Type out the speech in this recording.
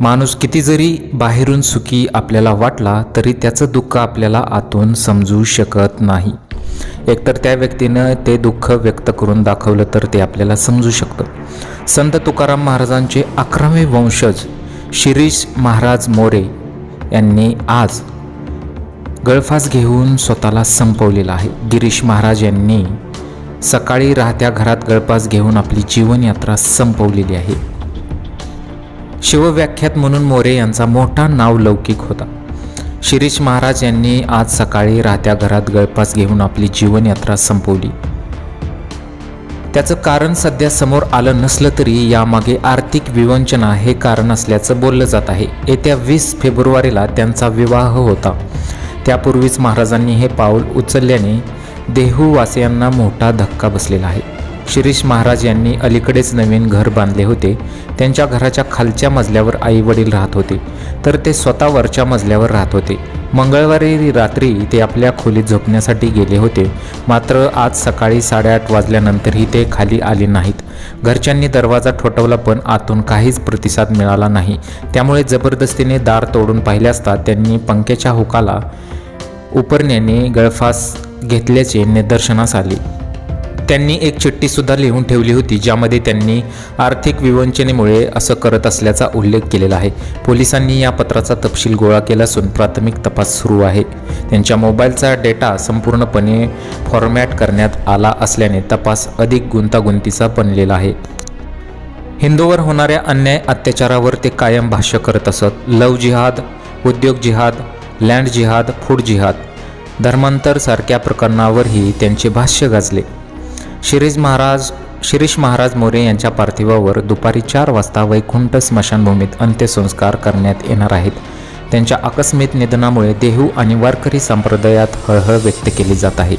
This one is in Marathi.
माणूस किती जरी बाहेरून सुखी आपल्याला वाटला तरी त्याचं दुःख आपल्याला आतून समजू शकत नाही. एकतर त्या व्यक्तीनं ते दुःख व्यक्त करून दाखवलं तर ते आपल्याला समजू शकतं. संत तुकाराम महाराजांचे अकरावे वंशज शिरीष महाराज मोरे यांनी आज गळफास घेऊन स्वतःला संपवलेला आहे. गिरीश महाराज यांनी सकाळी राहत्या घरात गळफास घेऊन आपली जीवनयात्रा संपवलेली आहे. शिवव्याख्यात म्हणून मोरे यांचा मोठा नाव लौकिक होता. शिरीष महाराज यांनी आज सकाळी राहत्या घरात गळपास घेऊन आपली जीवनयात्रा संपवली. त्याचं कारण सध्या समोर आलं नसलं तरी यामागे आर्थिक विवंचना हे कारण असल्याचं बोललं जात आहे. येत्या वीस फेब्रुवारीला त्यांचा विवाह होता. त्यापूर्वीच महाराजांनी हे पाऊल उचलल्याने देहूवासियांना मोठा धक्का बसलेला आहे. शिरीष महाराज यांनी अलीकडेच नवीन घर बांधले होते. त्यांच्या घराच्या खालच्या मजल्यावर आई वडील राहत होते. तर ते स्वतः वरच्या मजल्यावर राहत होते. मंगळवारी रात्री ते आपल्या खोलीत झोपण्यासाठी गेले होते. मात्र आज सकाळी साडेआठ वाजल्यानंतरही ते खाली आले नाहीत. घरच्यांनी दरवाजा ठोठवला पण आतून काहीच प्रतिसाद मिळाला नाही. त्यामुळे जबरदस्तीने दार तोडून पाहिले असता त्यांनी पंख्याच्या हुकाला उपरण्याने गळफास घेतल्याचे निदर्शनास आले. त्यांनी एक चिठ्ठीसुद्धा लिहून ठेवली होती ज्यामध्ये त्यांनी आर्थिक विवंचनेमुळे असं करत असल्याचा उल्लेख केलेला आहे. पोलिसांनी या पत्राचा तपशील गोळा केला असून प्राथमिक तपास सुरू आहे. त्यांच्या मोबाईलचा डेटा संपूर्णपणे फॉर्मॅट करण्यात आला असल्याने तपास अधिक गुंतागुंतीचा बनलेला आहे. हिंदूवर होणाऱ्या अन्याय अत्याचारावर ते कायम भाष्य करत असत. लव जिहाद उद्योग जिहाद लँड जिहाद फूड जिहाद धर्मांतर सारख्या प्रकरणावरही त्यांचे भाष्य गाजले. शिरीष महाराज शिरीष महाराज मोरे यांच्या पार्थिवावर दुपारी चार वाजता वैकुंठ स्मशानभूमीत अंत्यसंस्कार करण्यात येणार आहेत. त्यांच्या आकस्मिक निधनामुळे देहू आणि वारकरी संप्रदायात हळहळ व्यक्त केली जात आहे.